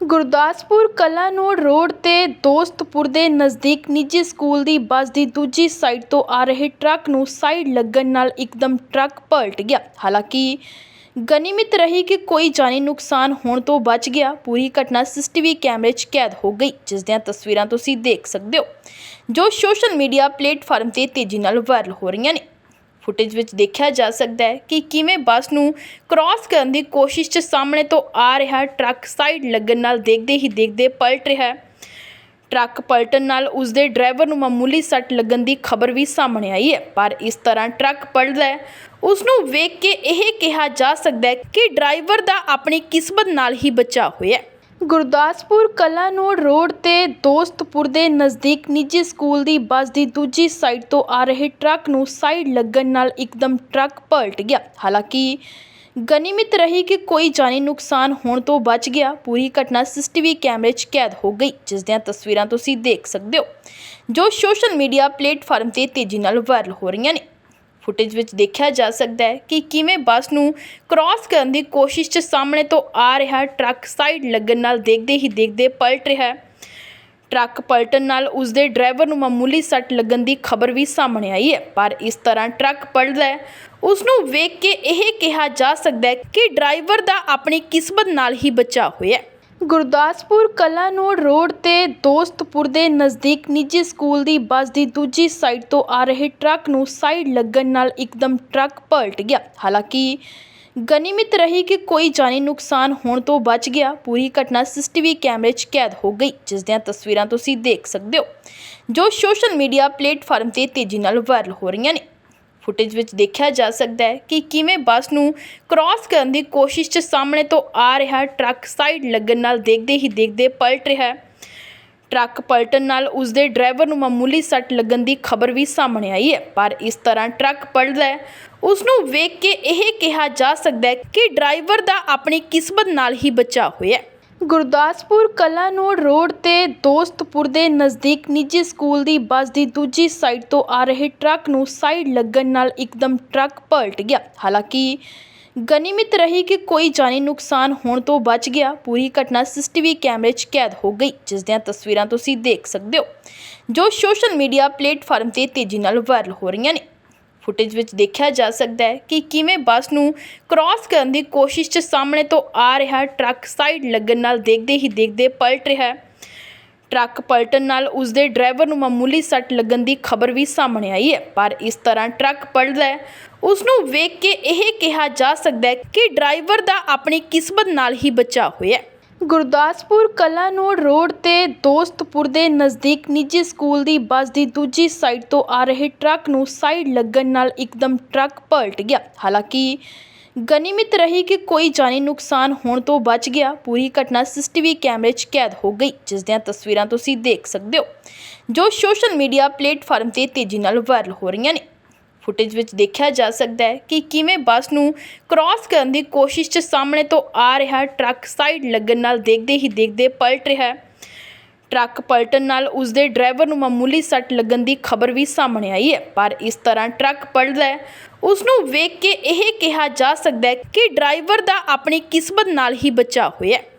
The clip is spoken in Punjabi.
ਗੁਰਦਾਸਪੁਰ ਕਲਾਨੌਰ ਰੋਡ ਤੇ ਦੋਸਤਪੁਰ ਦੇ ਨਜ਼ਦੀਕ ਨਿੱਜੀ ਸਕੂਲ ਦੀ ਬੱਸ ਦੀ ਦੂਜੀ ਸਾਈਡ ਤੋਂ ਆ ਰਹੇ ਟਰੱਕ ਨੂੰ ਸਾਈਡ ਲੱਗਣ ਨਾਲ ਇਕਦਮ ਟਰੱਕ ਪਲਟ ਗਿਆ। ਹਾਲਾਂਕਿ ਗਨੀਮਤ ਰਹੀ ਕਿ ਕੋਈ ਜਾਨੀ ਨੁਕਸਾਨ ਹੋਣ ਤੋਂ ਬਚ ਗਿਆ। ਪੂਰੀ ਘਟਨਾ ਸੀਸੀਟੀਵੀ ਕੈਮਰੇ 'ਚ ਕੈਦ ਹੋ ਗਈ। ਜਿਸ ਦੀਆਂ ਤਸਵੀਰਾਂ ਤੁਸੀਂ ਦੇਖ ਸਕਦੇ ਹੋ, ਜੋ ਸੋਸ਼ਲ ਮੀਡੀਆ ਪਲੇਟਫਾਰਮ ਤੇ ਤੇਜ਼ੀ ਨਾਲ ਵਾਇਰਲ ਹੋ ਰਹੀਆਂ ਨੇ। ਫੁਟੇਜ ਵਿੱਚ ਦੇਖਿਆ ਜਾ ਸਕਦਾ ਹੈ ਕਿ ਕਿਵੇਂ ਬੱਸ ਨੂੰ ਕ੍ਰਾਸ ਕਰਨ ਦੀ ਕੋਸ਼ਿਸ਼ 'ਚ ਸਾਹਮਣੇ ਤੋਂ ਆ ਰਿਹਾ ਟਰੱਕ ਸਾਈਡ ਲੱਗਣ ਨਾਲ ਦੇਖਦੇ ਹੀ ਦੇਖਦੇ ਪਲਟ ਰਿਹਾ ਹੈ। ਟਰੱਕ ਪਲਟਣ ਨਾਲ ਉਸ ਦੇ ਡਰਾਈਵਰ ਨੂੰ ਮਾਮੂਲੀ ਸੱਟ ਲੱਗਣ ਦੀ ਖਬਰ ਵੀ ਸਾਹਮਣੇ ਆਈ ਹੈ, ਪਰ ਇਸ ਤਰ੍ਹਾਂ ਟਰੱਕ ਪਲਟਦਾ ਹੈ। ਉਸ ਨੂੰ ਵੇਖ ਕੇ ਇਹ ਕਿਹਾ ਜਾ ਸਕਦਾ ਹੈ ਕਿ ਡਰਾਈਵਰ ਦਾ ਆਪਣੀ ਕਿਸਮਤ ਨਾਲ ਹੀ ਬਚਾਅ ਹੋਇਆ ਹੈ ਗੁਰਦਾਸਪੁਰ ਕਲਾਨੌਰ ਰੋਡ ਤੇ ਦੋਸਤਪੁਰ ਦੇ ਨਜ਼ਦੀਕ ਨਿੱਜੀ ਸਕੂਲ ਦੀ ਬੱਸ ਦੀ ਦੂਜੀ ਸਾਈਡ ਤੋਂ ਆ ਰਹੇ ਟਰੱਕ ਨੂੰ ਸਾਈਡ ਲੱਗਣ ਨਾਲ ਇਕਦਮ ਟਰੱਕ ਪਲਟ ਗਿਆ। ਹਾਲਾਂਕਿ ਗਨੀਮਤ ਰਹੀ ਕਿ ਕੋਈ ਜਾਨੀ ਨੁਕਸਾਨ ਹੋਣ ਤੋਂ ਬਚ ਗਿਆ। ਪੂਰੀ ਘਟਨਾ ਸੀਸੀਟੀਵੀ ਕੈਮਰੇ 'ਚ ਕੈਦ ਹੋ ਗਈ, ਜਿਸ ਦੀਆਂ ਤਸਵੀਰਾਂ ਤੁਸੀਂ ਦੇਖ ਸਕਦੇ ਹੋ, ਜੋ ਸੋਸ਼ਲ ਮੀਡੀਆ ਪਲੇਟਫਾਰਮ ਤੇ ਤੇਜ਼ੀ ਨਾਲ ਵਾਇਰਲ ਹੋ ਰਹੀਆਂ ਨੇ। ਫੁਟੇਜ ਵਿੱਚ ਦੇਖਿਆ ਜਾ ਸਕਦਾ ਹੈ ਕਿ ਕਿਵੇਂ ਬੱਸ ਨੂੰ ਕ੍ਰਾਸ ਕਰਨ ਦੀ ਕੋਸ਼ਿਸ਼ 'ਚ ਸਾਹਮਣੇ ਤੋਂ ਆ ਰਿਹਾ ਟਰੱਕ ਸਾਈਡ ਲੱਗਣ ਨਾਲ ਦੇਖਦੇ ਹੀ ਦੇਖਦੇ ਪਲਟ ਰਿਹਾ ਹੈ। ਟਰੱਕ ਪਲਟਣ ਨਾਲ ਉਸ ਦੇ ਡਰਾਈਵਰ ਨੂੰ ਮਾਮੂਲੀ ਸੱਟ ਲੱਗਣ ਦੀ ਖਬਰ ਵੀ ਸਾਹਮਣੇ ਆਈ ਹੈ, ਪਰ ਇਸ ਤਰ੍ਹਾਂ ਟਰੱਕ ਪਲਟਦਾ ਹੈ। ਉਸ ਨੂੰ ਵੇਖ ਕੇ ਇਹ ਕਿਹਾ ਜਾ ਸਕਦਾ ਹੈ ਕਿ ਡਰਾਈਵਰ ਦਾ ਆਪਣੀ ਕਿਸਮਤ ਨਾਲ ਹੀ ਬਚਾਅ ਹੋਇਆ ਹੈ ਗੁਰਦਾਸਪੁਰ ਕਲਾਨੌਰ ਰੋਡ ਤੇ ਦੋਸਤਪੁਰ ਦੇ ਨਜ਼ਦੀਕ ਨਿੱਜੀ ਸਕੂਲ ਦੀ ਬੱਸ ਦੀ ਦੂਜੀ ਸਾਈਡ ਤੋਂ ਆ ਰਹੇ ਟਰੱਕ ਨੂੰ ਸਾਈਡ ਲੱਗਣ ਨਾਲ ਇਕਦਮ ਟਰੱਕ ਪਲਟ ਗਿਆ। ਹਾਲਾਂਕਿ ਗਨੀਮਤ ਰਹੀ ਕਿ ਕੋਈ ਜਾਨੀ ਨੁਕਸਾਨ ਹੋਣ ਤੋਂ ਬਚ ਗਿਆ। ਪੂਰੀ ਘਟਨਾ ਸੀਸੀਟੀਵੀ ਕੈਮਰੇ 'ਚ ਕੈਦ ਹੋ ਗਈ, ਜਿਸ ਦੀਆਂ ਤਸਵੀਰਾਂ ਤੁਸੀਂ ਦੇਖ ਸਕਦੇ ਹੋ, ਜੋ ਸੋਸ਼ਲ ਮੀਡੀਆ ਪਲੇਟਫਾਰਮ ਤੇ ਤੇਜ਼ੀ ਨਾਲ ਵਾਇਰਲ ਹੋ ਰਹੀਆਂ ਨੇ। ਫੁਟੇਜ ਵਿੱਚ ਦੇਖਿਆ ਜਾ ਸਕਦਾ ਹੈ ਕਿ ਕਿਵੇਂ ਬੱਸ ਨੂੰ ਕ੍ਰਾਸ ਕਰਨ ਦੀ ਕੋਸ਼ਿਸ਼ 'ਚ ਸਾਹਮਣੇ ਤੋਂ ਆ ਰਿਹਾ ਟਰੱਕ ਸਾਈਡ ਲੱਗਣ ਨਾਲ ਦੇਖਦੇ ਹੀ ਦੇਖਦੇ ਪਲਟ ਰਿਹਾ ਹੈ। ਟਰੱਕ ਪਲਟਣ ਨਾਲ ਉਸ ਦੇ ਡਰਾਈਵਰ ਨੂੰ ਮਾਮੂਲੀ ਸੱਟ ਲੱਗਣ ਦੀ ਖਬਰ ਵੀ ਸਾਹਮਣੇ ਆਈ ਹੈ, ਪਰ ਇਸ ਤਰ੍ਹਾਂ ਟਰੱਕ ਪਲਟਦਾ ਹੈ। ਉਸ ਨੂੰ ਵੇਖ ਕੇ ਇਹ ਕਿਹਾ ਜਾ ਸਕਦਾ ਹੈ ਕਿ ਡਰਾਈਵਰ ਦਾ ਆਪਣੀ ਕਿਸਮਤ ਨਾਲ ਹੀ ਬਚਾਅ ਹੋਇਆ ਹੈ ਗੁਰਦਾਸਪੁਰ ਕਲਾਨੌਰ ਰੋਡ ਤੇ ਦੋਸਤਪੁਰ ਦੇ ਨਜ਼ਦੀਕ ਨਿੱਜੀ ਸਕੂਲ ਦੀ ਬੱਸ ਦੀ ਦੂਜੀ ਸਾਈਡ ਤੋਂ ਆ ਰਹੇ ਟਰੱਕ ਨੂੰ ਸਾਈਡ ਲੱਗਣ ਨਾਲ ਇਕਦਮ ਟਰੱਕ ਪਲਟ ਗਿਆ। ਹਾਲਾਂਕਿ ਗਨੀਮਤ ਰਹੀ ਕਿ ਕੋਈ ਜਾਨੀ ਨੁਕਸਾਨ ਹੋਣ ਤੋਂ ਬਚ ਗਿਆ। ਪੂਰੀ ਘਟਨਾ ਸੀਸੀਟੀਵੀ ਕੈਮਰੇ 'ਚ ਕੈਦ ਹੋ ਗਈ, ਜਿਸ ਦੀਆਂ ਤਸਵੀਰਾਂ ਤੁਸੀਂ ਦੇਖ ਸਕਦੇ ਹੋ, ਜੋ ਸੋਸ਼ਲ ਮੀਡੀਆ ਪਲੇਟਫਾਰਮ ਤੇ ਤੇਜ਼ੀ ਨਾਲ ਵਾਇਰਲ ਹੋ ਰਹੀਆਂ ਨੇ। ਫੁਟੇਜ ਵਿੱਚ ਦੇਖਿਆ ਜਾ ਸਕਦਾ ਹੈ ਕਿ ਕਿਵੇਂ ਬੱਸ ਨੂੰ ਕ੍ਰਾਸ ਕਰਨ ਦੀ ਕੋਸ਼ਿਸ਼ 'ਚ ਸਾਹਮਣੇ ਤੋਂ ਆ ਰਿਹਾ ਟਰੱਕ ਸਾਈਡ ਲੱਗਣ ਨਾਲ ਦੇਖਦੇ ਹੀ ਦੇਖਦੇ ਪਲਟ ਰਿਹਾ ਹੈ। ਟਰੱਕ ਪਲਟਣ ਨਾਲ ਉਸ ਦੇ ਡਰਾਈਵਰ ਨੂੰ ਮਾਮੂਲੀ ਸੱਟ ਲੱਗਣ ਦੀ ਖਬਰ ਵੀ ਸਾਹਮਣੇ ਆਈ ਹੈ, ਪਰ ਇਸ ਤਰ੍ਹਾਂ ਟਰੱਕ ਪਲਟਦਾ ਹੈ। ਉਸ ਨੂੰ ਵੇਖ ਕੇ ਇਹ ਕਿਹਾ ਜਾ ਸਕਦਾ ਹੈ ਕਿ ਡਰਾਈਵਰ ਦਾ ਆਪਣੀ ਕਿਸਮਤ ਨਾਲ ਹੀ ਬਚਾਅ ਹੋਇਆ ਹੈ ਗੁਰਦਾਸਪੁਰ ਕਲਾਨੌਰ ਰੋਡ ਤੇ ਦੋਸਤਪੁਰ ਦੇ ਨਜ਼ਦੀਕ ਨਿੱਜੀ ਸਕੂਲ ਦੀ ਬੱਸ ਦੀ ਦੂਜੀ ਸਾਈਡ ਤੋਂ ਆ ਰਹੇ ਟਰੱਕ ਨੂੰ ਸਾਈਡ ਲੱਗਣ ਨਾਲ ਇਕਦਮ ਟਰੱਕ ਪਲਟ ਗਿਆ। ਹਾਲਾਂਕਿ ਗਨੀਮਤ ਰਹੀ ਕਿ ਕੋਈ ਜਾਨੀ ਨੁਕਸਾਨ ਹੋਣ ਤੋਂ ਬਚ ਗਿਆ। ਪੂਰੀ ਘਟਨਾ ਸੀਸੀਟੀਵੀ ਕੈਮਰੇ 'ਚ ਕੈਦ ਹੋ ਗਈ, ਜਿਸ ਦੀਆਂ ਤਸਵੀਰਾਂ ਤੁਸੀਂ ਦੇਖ ਸਕਦੇ ਹੋ, ਜੋ ਸੋਸ਼ਲ ਮੀਡੀਆ ਪਲੇਟਫਾਰਮ ਤੇ ਤੇਜ਼ੀ ਨਾਲ ਵਾਇਰਲ ਹੋ ਰਹੀਆਂ ਨੇ। ਫੁਟੇਜ ਵਿੱਚ ਦੇਖਿਆ ਜਾ ਸਕਦਾ ਹੈ ਕਿ ਕਿਵੇਂ ਬੱਸ ਨੂੰ ਕ੍ਰਾਸ ਕਰਨ ਦੀ ਕੋਸ਼ਿਸ਼ 'ਚ ਸਾਹਮਣੇ ਤੋਂ ਆ ਰਿਹਾ ਟਰੱਕ ਸਾਈਡ ਲੱਗਣ ਨਾਲ ਦੇਖਦੇ ਹੀ ਦੇਖਦੇ ਪਲਟ ਰਿਹਾ ਹੈ। ਟਰੱਕ ਪਲਟਣ ਨਾਲ ਉਸ ਦੇ ਡਰਾਈਵਰ ਨੂੰ ਮਾਮੂਲੀ ਸੱਟ ਲੱਗਣ ਦੀ ਖਬਰ ਵੀ ਸਾਹਮਣੇ ਆਈ ਹੈ, ਪਰ ਇਸ ਤਰ੍ਹਾਂ ਟਰੱਕ ਪਲਟਦਾ ਹੈ। ਉਸ ਨੂੰ ਵੇਖ ਕੇ ਇਹ ਕਿਹਾ ਜਾ ਸਕਦਾ ਹੈ ਕਿ ਡਰਾਈਵਰ ਦਾ ਆਪਣੀ ਕਿਸਮਤ ਨਾਲ ਹੀ ਬਚਾਅ ਹੋਇਆ